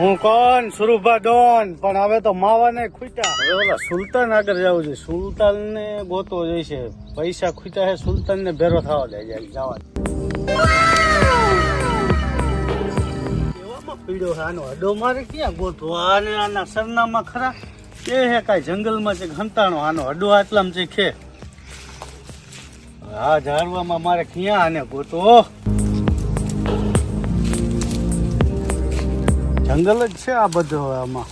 હું કોણ? સુરુભા ડોન. પણ હવે તો માવાને ખૂટ્યા. હવે ઓલા સુલતાન આગળ જવું છે. સુલતાન ને ગોતો છે. પૈસા ખૂટ્યા છે સુલતાન ને ભેરો થવા દે જાય જવા છે? આનો અડો મારે ક્યાં ગોતો? આને આના સરનામા ખરા? કે હે કાંઈ જંગલમાં છે હંતાણો? આનો અડો આટલામાં છે ખે હા ઝાડવામાં મારે ક્યાં આને ગોતવો જંગલ જ છે આ બધો આમાં.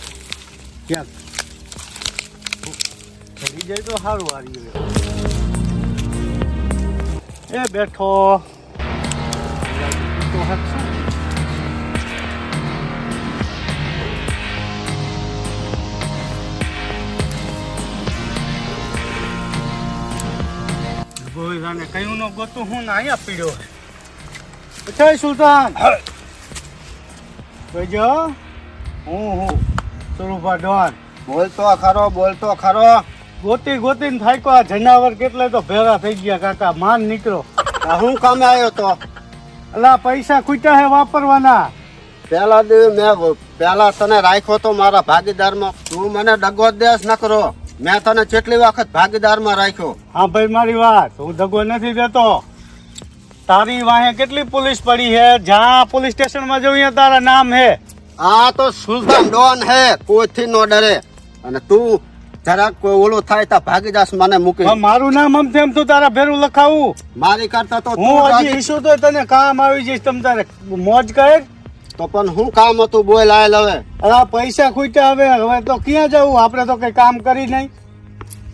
ક્યાંક. ચડી જાય તો સારું હારી એ બેઠો. તો હટશું. ગોવિંદાને કયું નો ગોતું હું ને અહીંયા પીડ્યો છે સુલતાન. કહેજો હું હું. સુરુભા ડોન બોલતો ખરો બોલતો ખરો. ગોતી ગોતીને થાક્યો આ જનાવર કેટલે તો ભેગા થઈ ગયા કાકા. માન નીકળો. હું કામે આવ્યો તો? અલા પૈસા ખૂટ્યા હે વાપરવાના. પેલા દિવસ મેં પેલા તને રાખ્યો તો મારા ભાગીદારમાં. તું મને ડગો દેશ ન કરો મેં તને કેટલી વખત ભાગીદારમાં રાખ્યો. હા ભાઈ મારી વાત. હું દગો નથી દેતો. તારી વાહે કેટલી પોલીસ પડી હે? જ્યાં પોલીસ સ્ટેશનમાં જવું ત્યાં તારા નામ હે. આ તો સુલતાન ડોન હે કોઈથી નો ડરે. અને તું જરાક કોઈ ઓલું થાય તો ભાગીદાસ મને મૂકી મારું નામ આમ તેમ તું તારા ભેરું લખાવું. મારી કરતા તો હું હજી રાજી- તો તને કામ આવી જઈશ તમ તારે મોજ કરે. તો પણ હું કામ હતું બોલ આયેલ હવે આ પૈસા ખૂટ્યા હવે હવે તો ક્યાં જવું? આપણે તો કઈ કામ કરી નહીં.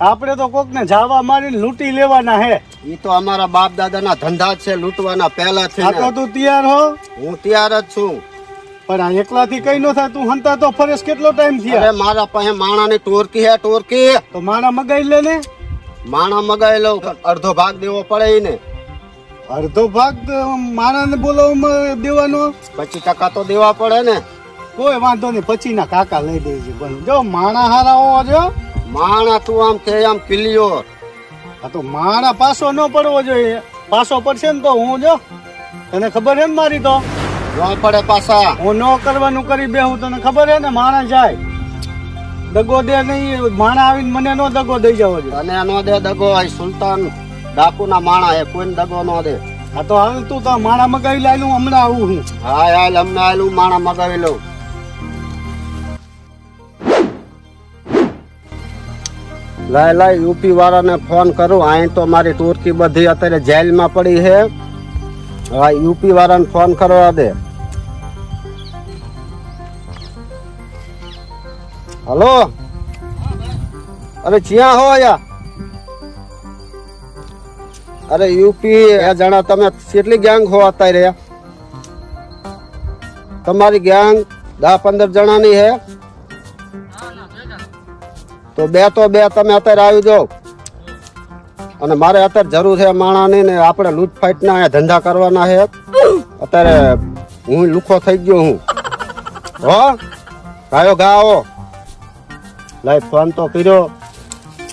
આપણે તો કોકને જાવા મારીને લૂંટી લેવાના હે. ઈ તો અમારા બાપ દાદાના ધંધા છે લૂંટવાના પહેલાથી આ તો. તું તૈયાર હો? હું તૈયાર જ છું. પણ આ એકલાથી કઈ નો થાય તું હંતા તો ફરેશ કેટલો ટાઈમ અરે થયા મારા પાસે માણાની ટોરકી હે ટોરકી. તો માણા મગાઈ લે ને? માણા મગાઈ લઉં અડધો ભાગ દેવો પડે ને અડધો ભાગ માણાને બોલાવવામાં દેવાનો? પચીસ ટકા તો દેવા પડે ને. કોઈ વાંધો નહીં પછી ના કાકા લઈ દેજે પણ જો માણા હારા હોવા જો માણા તું આમ કે આમ કિલ્યો આ તો માણા પાસો ન પડવો જોઈએ. પાસો પડશે ને તો હું જો તને ખબર છે ને મારી તો? ન પડે પાછા. હું ન કરવાનું કરી બે હું તને ખબર હે ને? માણા જાય. દગો દે નહીં માણા આવીને મને નો દગો દઈ જવો જોઈએ. તને નો દે દગો સુલતાન ડાકુના માણા એ કોઈને દગો નો દે. આ તો હાલ તું તો માણા મગાવી લાયેલું હમણાં આવું હું. હા હાલ હમણાં આવેલું માણા મગાવી લઉં. લાય લાય યુપી વાળાને ફોન કરું. અહીં તો મારી ટુરકી બધી અત્યારે જેલમાં પડી છે. હા યુપી વાળાને ફોન કરવા દે. હલો? અરે જ્યાં હો યા અરે યુપી જણા તમે કેટલી ગેંગ હો અત્યારે? તમારી ગેંગ દસ પંદર જણાની હે તો બે તો બે, તમે અત્યારે આવી જાઓ. અને મારે અત્યારે જરૂર છે માણાની ને આપણે લૂંટફાટના અહીંયા ધંધા કરવાના છે. અત્યારે હું લુખો થઈ ગયો હું. હો? ગાયો ગાઓ. લાઈ ફોન તો કર્યો.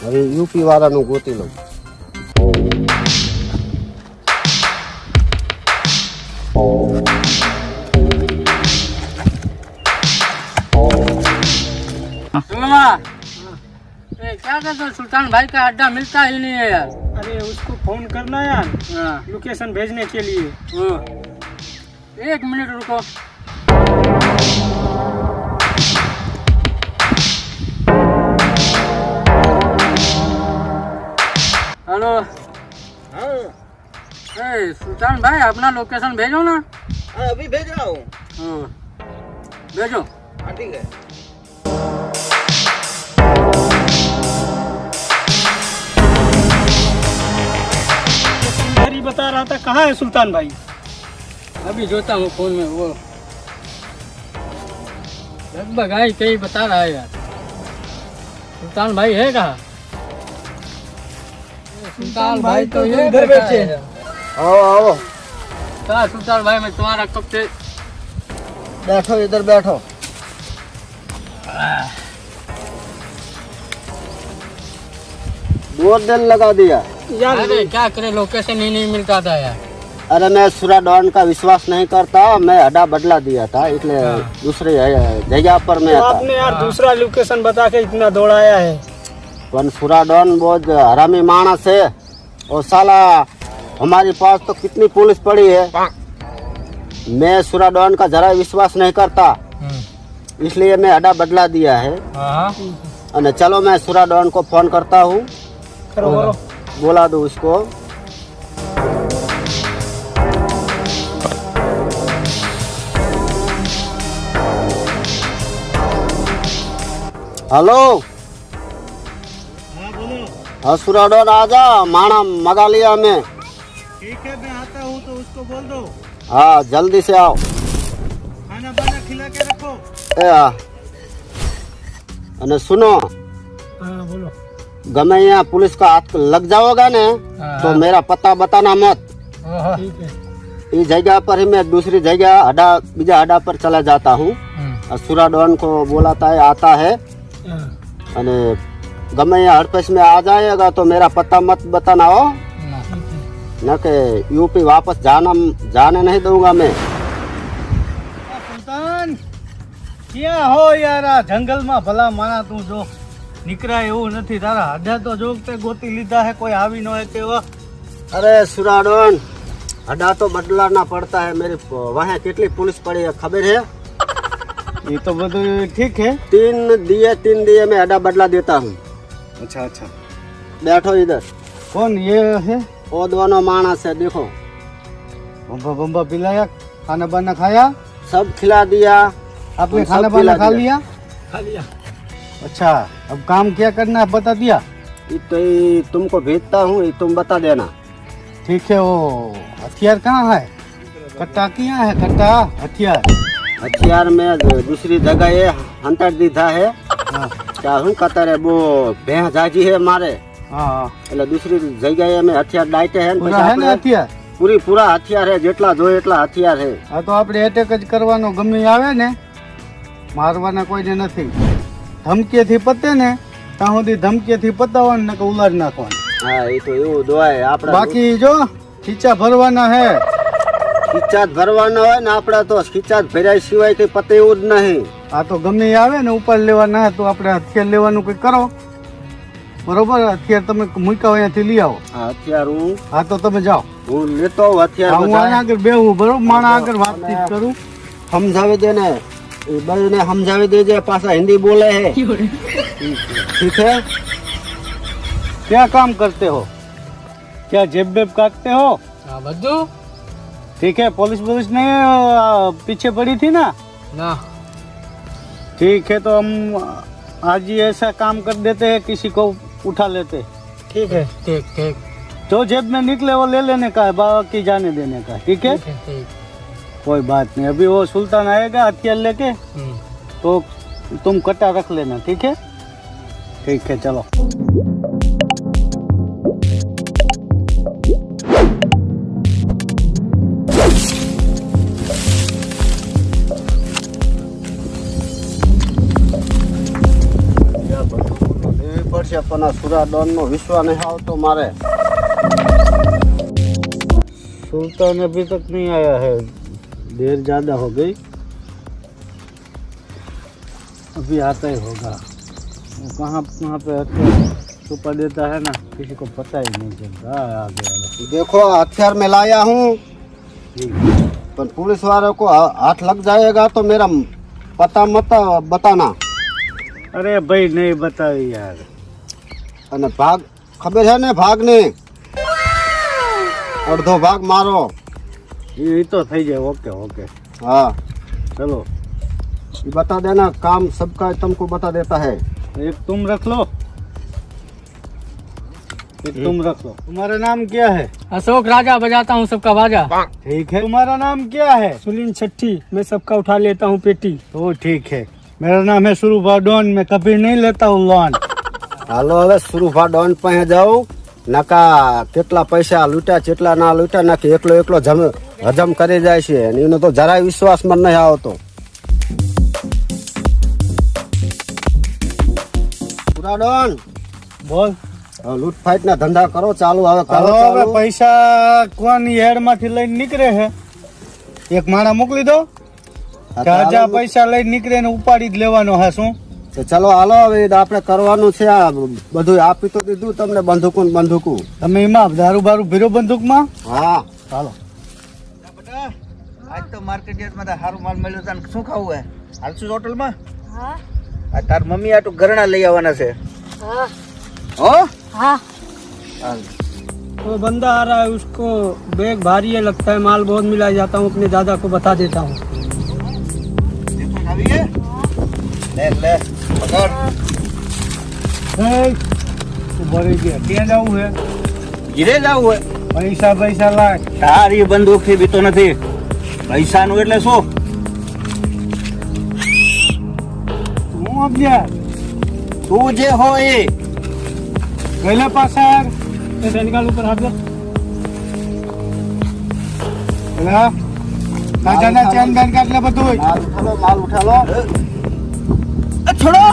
હવે યુપી વાળાનું ગોતી લઉં. क्या कहते सुल्तान भाई का अड्डा मिलता ही नहीं है यार। अरे उसको फ़ोन करना यार हाँ, लोकेशन भेजने के लिए। हाँ। एक मिनट रुको। हेलो। सुल्तान भाई अपना लोकेशन भेजो ना। अभी भेज रहा हूँ। हाँ, भेजो। ठीक है। बता रहा था कहाँ है सुल्तान भाई? अभी जोता हूँ फ़ोन में वो। लगभग आई कहीं बता रहा है यार। सुल्तान भाई है कहा? सुल्तान भाई तो ये इधर बैठे है। आओ आओ। कहा सुल्तान भाई मैं तुम्हारा कब से बैठो इधर बैठो। दो दिन लगा दिया। अरे क्या करे लोकेशन ही नहीं मिलता था यार अरे मैं सूरा डॉन का विश्वास नहीं करता मैं अड्डा बदला दिया था इसलिए दूसरी अ, जगह पर मैं था आपने यार दूसरा लोकेशन बता के इतना दौड़ाया है वन सूरा डॉन बहुत हरामी मानस है और साला हमारे पास तो कितनी पुलिस पड़ी है मैं सूरा डॉन का जरा विश्वास नहीं करता इसलिए मैं अड्डा बदला दिया है અને ચલો मैं सूरा डॉन को फोन करता हूँ करो करो बोला दो उसको। हेलो। हाँ, हसुराडो राजा माना मगालिया हमें ठीक है मैं आता हूँ तो उसको बोल दो। हाँ जल्दी से आओ। खाना बना खिला के रखो। हाँ। अरे सुनो गमे यहाँ पुलिस का हाथ लग जाओगे ने हाँ। तो मेरा पता बताना मत। हाँ, हाँ। इस जगह पर ही मैं दूसरी जगह अड्डा बीजा अड्डा पर चला जाता हूँ। सुरा डॉन को बोलाता है आता है। अने गमे यहाँ हड़पेश में आ जाएगा तो मेरा पता मत बताना हो। न के यूपी वापस जाना जाने नहीं दूँगा मैं। सुल्तान क्या हो यार? जंगल में भला माना तू जो। નીકળાય એવું નથી તારા હડા તો જો તે ગોતી લીધા હે કોઈ આવી ન હોય તેવા अरे सूरा डॉन अड्डा तो बदलाना पड़ता है मेरी वहाँ कितनी पुलिस पड़ी है खबर है એ તો બધું ઠીક હે तीन दिए तीन दिए मैं अड्डा बदला देता हूँ અચ્છા અચ્છા बैठो इधर કોણ ये है वो दोनों मानस है देखो बम्बा बम्बा पिलाया खाना बाना खाया सब खिला दिया आपने हम खाना सब बाना खिला खा दिया। लिया खा लिया अच्छा अब काम क्या करना है बता दिया ये तो ये तुमको भेजता हूँ ये तुम बता देना ठीक है वो हथियार कहाँ है कट्टा किया है कट्टा हथियार हथियार में दूसरी जगह ये हंटर दीधा है हाँ क्या हूँ कतर वो भैंस जाजी है मारे हाँ हाँ એટલે દૂસરી જગ્યાએ અમે હથિયાર ડાયટે હે ને પછી પૂરા હે ને આપણે હથિયાર પૂરી પૂરા હથિયાર હે જેટલા જોઈએ એટલા હથિયાર હે આ તો આપણે એટેક જ કરવાનો ગમે એ આવે ને મારવાના કોઈને નથી ધમકીથી પતે ને ત્યાં સુધી ધમકીથી પતાવવાનું ને કે ઉલાડ નાખવાનું. હા એ તો એવું દોય આપણે બાકી જો ખીચા ભરવાના હે. ખીચા ભરવાના હોય ને આપણા તો ખીચા ભર્યા સિવાય કઈ પતે એવું જ નહીં. આ તો ગમે આવે ને ઉપર લેવાના તો આપણે હથિયાર લેવાનું કંઈ કરો. બરોબર? હથિયાર તમે મૂક્યા અહીંયાથી લઈ આવો. હથિયાર હું હા તો તમે જાઓ. હું લેતો હથિયાર હું આગળ બેહું બરોબર? માણા આગળ વાતચીત કરું. સમજાવી દે ને. એ બધાને સમજાવી દેજે પાછા હિન્દી બોલે હે ठीक है क्या काम करते हो क्या जेब बेब काटते हो હા બધું ठीक है पुलिस पुलिस ने अ, पीछे पड़ी थी ना ના ठीक है तो हम आज ही ऐसा काम कर देते हैं किसी को उठा लेते हैं। ठीक है ઠીક ઠીક जो जेब में निकले वो ले लेने का है बाकी जाने देने का है, ठीक है ઠીક ઠીક कोई बात नहीं अभी वो सुल्तान आएगा हथियार लेके હમ. तो तुम कट्टा रख लेना ठीक है ठीक है चलो લેવી પડશે પણ આ સુરા ડોન નો વિશ્વાસ નહીં આવતો મારે सुल्तान अभी तक नहीं आया है देर ज़्यादा हो गई। अभी आता ही होगा। वो कहाँ कहाँ पे हथियार छुपा देता है ना किसी को पता ही नहीं चलता। आगे आगे देखो हथियार में लाया हूँ। पर पुलिस वालों को हाथ लग जाएगा तो मेरा पता मत बताना। अरे भाई नहीं बताई यार। अरे भाग खबर है ना भागने? और दो भाग मारो। ये तो થઈ जाए ओके ओके हाँ चलो ये बता देना काम सबका तुमको बता देता है एक तुम रख लो एक तुम रख लो तुम्हारा नाम क्या है अशोक राजा बजाता हूँ सबका बाजा ठीक है तुम्हारा नाम क्या है सुलीन छठी मैं सबका उठा लेता हूँ पेटी तो ठीक है मेरा नाम है सुरूभा डॉन मैं कभी नहीं लेता हूँ लोन હાલો હવે સુરુભા ડોન પાસે જાઉં નકા કેટલા પૈસા લૂંટ્યા કેટલા ના લૂંટ્યા નાખી એકલો એકલો જમ હજમ કરી જાય છે અને એનો તો જરાય વિશ્વાસમાં નહીં આવતો. પૂરા ડોન बोल હવે લૂંટફાટ ના ધંધા કરો ચાલુ હવે કરો હવે પૈસા કોની હેડમાંથી લઈને નીકળે છે? એક માણા મોકલી દો. હા, પૈસા લઈને નીકળે ને ઉપાડી જ લેવાનો હા શું? તો ચલો હાલો હવે આપણે કરવાનું છે આ બધું આપી તો દીધું તમને બંદૂકું ને બંદૂકું. તમે એમાં દારૂ બારૂ ભીરો બંદૂકમાં? હા. હાલો. આજ તો માર્કેટ યાર્ડમાં તો સારું માલ મળ્યો તને શું ખાવું હે હાલશું હોટલમાં हाँ આ તાર મમ્મી આટલું ઘરણા લઈ આવવાના છે हाँ હો हाँ वो बंदा आ रहा है उसको बैग भारी है लगता है माल बहुत मिला जाता हूँ अपने दादा को बता देता हूँ ટિફિન આવી હે લે લે પકડ એ, તું ભરી ગયા ક્યાં જવું છે ઘીરે જવું હે પૈસા પૈસા લાગ તારી બંદૂક થી બીતો નથી પૈસાનું એટલે શું હું અભ્યાસ તું જે હો એ ગયેલા પાછળ पैसा निकाल ऊपर हाथ में પેલા કાકાના ચેન બેન કાઢલે બધું માલ ઉઠાલો માલ ઉઠાલો છોડો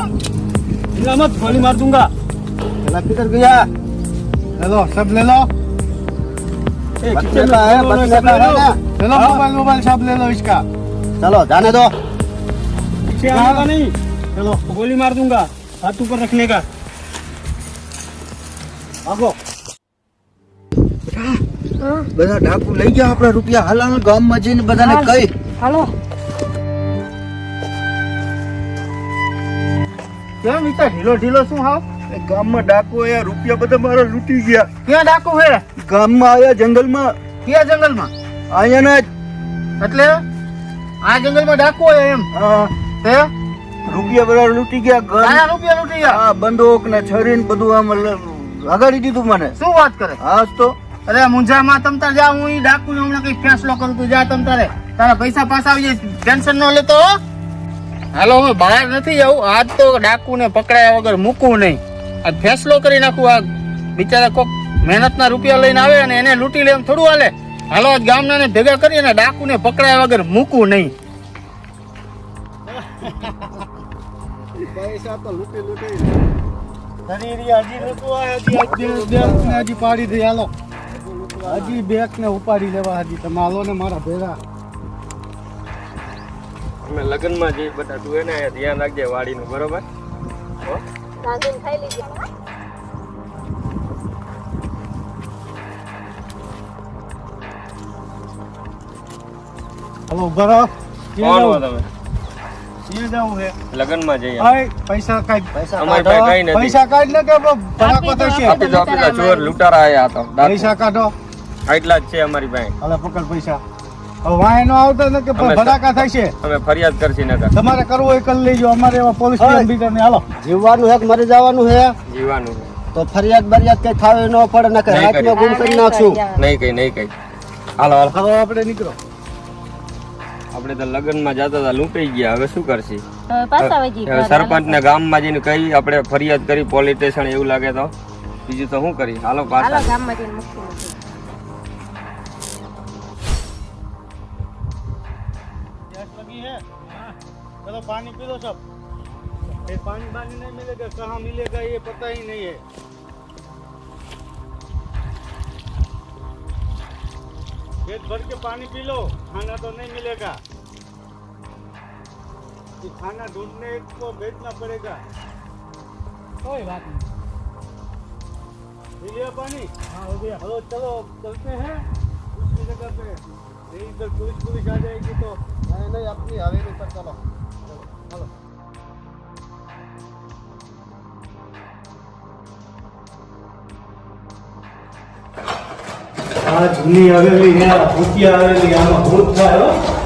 हिला मत गोली मार दूंगा પેલા કિધર ગયા ले लो सब ले लो ए, बच किचन लेता है, में बच खोलो, लेता है खोलो। ना। ले लो मोबाइल मोबाइल सब ले लो इसका ચલો જાને દો पीछे आने का नहीं चलो गोली मार दूंगा हाथ ऊपर रखने का भागो બધા ડાકુ લઈ ગયા આપણા રૂપિયા હાલાલ ગામમાં જઈને બધાને કઈ हेलो કેમ ઈતા ઢીલો ઢીલો શું હાવ એ ગામમાં ડાકુ આયા રૂપિયા બધા મારા લૂંટી ગયા ક્યાં ડાકુ હે ગામમાં આયા જંગલમાં ક્યાં જંગલમાં આયાના જ. એટલે આ જંગલમાં ડાકુ હે એમ. હા, તે રૂપિયા બધા લૂંટી ગયા ઘર રૂપિયા લૂંટી ગયા? આ બંદૂક ને છરી ને બધું આમ લગાડી દીધું મને. શું વાત કરે? હા તો? અરે મુંજામાં તમ તાર જા હું ઈ ડાકુ ને હમણાં કઈ ફેસલો કરું તું. જા તમ તારે. તારા પૈસા પાછા આવી જાય. ટેન્શન ન લેતો હાલો હું બહાર નથી જાઉં આજ તો ડાકુ ને પકડાયા વગર મૂકવું નહીં. આ ફેસલો કરી નાખું આ બિચારા કોક મહેનતના રૂપિયા લઈને આવે અને એને લૂંટી લે એમ થોડું હાલે. હાલો ગામના ને ભેગા કરીને ડાકુને પકડાય વગર મૂકવું નહીં. પૈસા તો લૂટી હજી પાડી દે હાલો. હજી બેક ને ઉપાડી લેવા હજી. તમે હાલો ને મારા ભેગા. અમે લગ્નમાં જઈ બધા તું ધ્યાન રાખજે વાડીનું બરોબર? હાલો ઊભા રહો કોણ હો ક્યાં તમે જવું છે લગ્નમાં જઈએ. પૈસા કાઢ પૈસા અમારી પાસે કઈ નથી. પૈસા કાઢ ને કે ભડાકો થશે આપી દો આપી દો ચોર લૂંટારા આયા તો. પૈસા કાઢો. આટલા જ છે અમારી પાસે. હાલે પકડ પૈસા. હવે નો આવતો ને કે અમે ભડાકા થશે અમે ફરિયાદ કરશી નકર. તમારે કરવું હોય કરી લેજો. અમારે એવા પોલીસ સ્ટેશન બીજા ને હાલો. જીવવાનું હે કે મરી જવાનું હે? જીવાનું તો ફરિયાદ બરિયાદ કઈ થાવે ન પડે ને કે નહીં ગુમ કરી નાખશું. નહીં કઈ નહીં કઈ હાલો. હાલો આપણે નીકળો. આપણે તો લગ્નમાં જતા હતા લૂંટાઈ ગયા હવે શું કરશી पास आवेगी હવે સરપંચ ને ગામમાં જઈને કઈ આપણે ફરિયાદ કરી પોલીસ સ્ટેશન એવું લાગે તો બીજું તો શું કરી હાલો હાલો પાછા ગામમાં જઈને મૂકી મૂકી प्यास लगी है चलो पानी पी लो सब ये पानी पानी नहीं मिलेगा कहाँ मिलेगा ये पता ही नहीं है पेट भर के पानी पी लो खाना तो नहीं मिलेगा ये खाना ढूंढने को भेजना पड़ेगा कोई बात नहीं पी लिया पानी हाँ हो गया चलो चलो चलते हैं दूसरी जगह पे नहीं इधर पुलिस पुलिस आ जाएगी तो નહીં નહીં આપની હવેલી પર ચલો चलो આ જૂની હવેલી હે ભૂતિયા હવેલી આમાં ભૂત થાય હો અહીંયા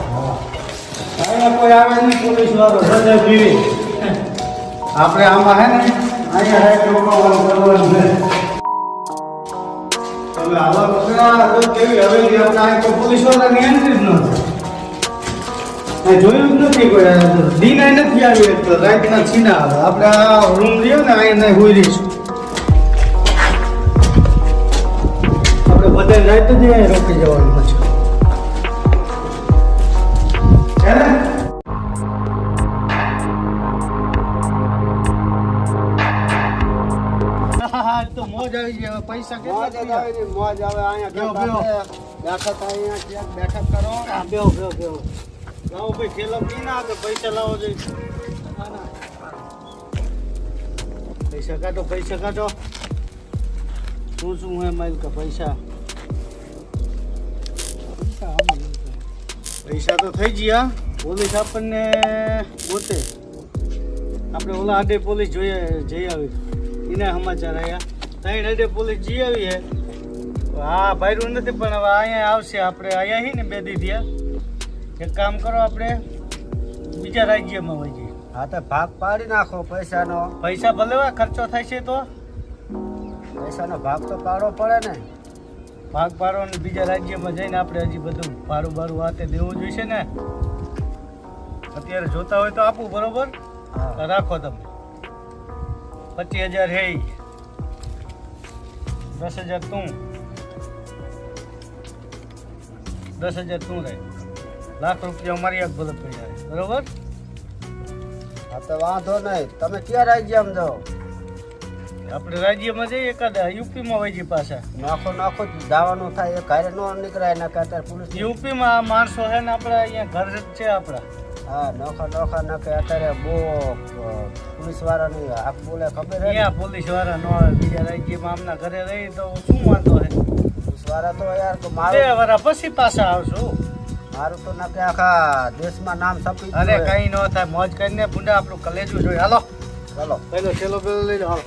કોઈ આવે નહીં પોલીસ વાળો સજા પીવી આપણે આમાં હે ને અહીંયા હે ચોકાવાનું કરવાનું છે હવે આવા પકડા તો કેવી હવેલી આપણે અહીં તો પોલીસ વાળાની એન્ટ્રી જ ન થાય જોયું જ નથી કોઈ દિન અહીં નથી આવી એક તો રાતના છીના આવે આપણે આ રૂમ રહ્યો ને અહીં નહીં હોઈ રહીશું આપણે બધા રાત જ અહીં રોકી જવાનું પછી હવે પૈસા કેટલા આવે મોજ આવે અહીંયા બેઠક અહીંયા બેઠક કરો. હા બેહો બેહો બેહો લાવો ભાઈ ખેલો પી ના કે પૈસા લાવો જોઈએ પૈસા કાઢો પૈસા કાઢો. શું શું હે મારી કે પૈસા? પૈસા તો થઈ ગયા પોલીસ આપણને ગોતે. આપણે ઓલા આડે પોલીસ જોઈએ જઈ આવી. એના સમાચાર આવ્યા ત્રણ આડે પોલીસ જી આવી હે. હા ભાઈરું નથી પણ હવે અહીંયા આવશે આપણે. અહીંયા હી ને બે દી એક કામ કરો આપણે બીજા રાજ્યમાં હોય જઈએ હા તો ભાગ પાડી નાખો પૈસાનો. પૈસા ભલે ખર્ચો થાય છે તો. પૈસાનો ભાગ તો પાડવો પડે ને. ભાગ પાડો ને બીજા રાજ્યમાં જઈને આપણે હજી બધું ભાડું ભારું વાતે દેવું જોઈશે ને. અત્યારે જોતા હોય તો આપું બરોબર? રાખો તમે. પચીસ હજાર હે. દસ હજાર તું. દસ હજાર તું રહે લાખ રૂપિયા મારી આગ ભલે પડી જાય. બરોબર? હા તો વાંધો નહીં. તમે ક્યાં રાજ્યમાં જાઓ આપણે રાજ્યમાં જઈએ એકાદ યુપીમાં વહી પાછા. નાખો નાખો. જવાનું થાય એ ઘરે ન નીકળાય ના કે અત્યારે પોલીસ યુપીમાં આ માણસો છે ને આપણે અહીંયા ઘર છે આપણા. હા નોખા નોખા નાખે અત્યારે બહુ પોલીસ વાળાની હાક બોલે ખબર હે પોલીસવાળા નો બીજા રાજ્યમાં આમના ઘરે રહી તો શું વાંધો પોલીસવાળા તો યાર તો મારે મારું પછી પાછા આવશું. મારું તો નાખે આખા દેશમાં નામ છપી અરે કઈ ન થાય મોજ કરીને ભૂંડા આપણું કલેજું જોઈએ હાલો. ચાલો પેલો છેલ્લો પેલો લઈ જાઓ હાલો.